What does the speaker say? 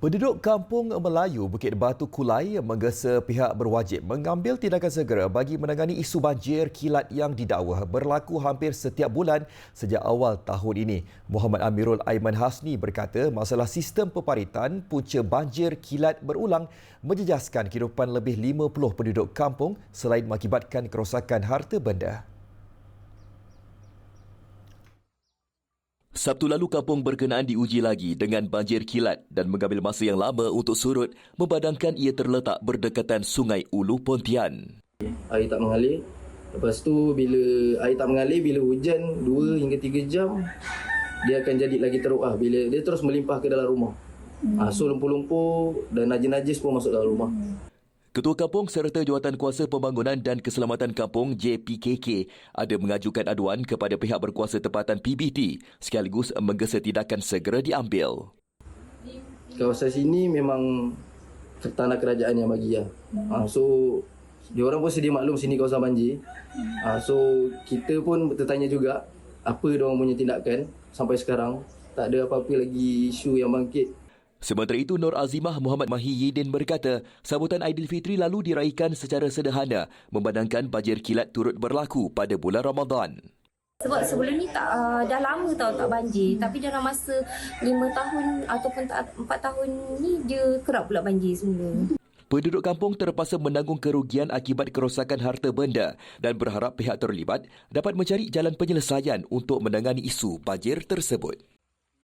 Penduduk kampung Melayu Bukit Batu Kulai menggesa pihak berwajib mengambil tindakan segera bagi menangani isu banjir kilat yang didakwa berlaku hampir setiap bulan sejak awal tahun ini. Muhammad Amirul Aiman Hasni berkata masalah sistem peparitan punca banjir kilat berulang menjejaskan kehidupan lebih 50 penduduk kampung selain mengakibatkan kerosakan harta benda. Sabtu lalu kampung berkenaan diuji lagi dengan banjir kilat dan mengambil masa yang lama untuk surut membadangkan ia terletak berdekatan Sungai Ulu Pontian. Air tak mengalir. Lepas tu bila air tak mengalir, bila hujan 2 hingga 3 jam, dia akan jadi lagi teruk lah. Bila dia terus melimpah ke dalam rumah. Hmm. so lumpur-lumpur dan najis-najis pun masuk dalam rumah. Ketua Kampung serta Jawatan Kuasa Pembangunan dan Keselamatan Kampung JPKK ada mengajukan aduan kepada pihak berkuasa tempatan PBT sekaligus menggesa tindakan segera diambil. Kawasan sini memang tanah kerajaan yang bagi lah. Ha, so, dia orang pun sedia maklum sini kawasan banjir. Ha, so, kita pun bertanya juga apa dia orang punya tindakan sampai sekarang. Tak ada apa-apa lagi isu yang bangkit Sementara itu, Nur Azimah Muhammad Mahiyidin berkata, sambutan Aidilfitri lalu diraikan secara sederhana membandangkan banjir kilat turut berlaku pada bulan Ramadan. Sebab sebelum ni tak uh, dah lama tau tak banjir tapi dalam masa 5 tahun ataupun 4 tahun ni dia kerap pula banjir semula. Penduduk kampung terpaksa menanggung kerugian akibat kerosakan harta benda dan berharap pihak terlibat dapat mencari jalan penyelesaian untuk menangani isu banjir tersebut.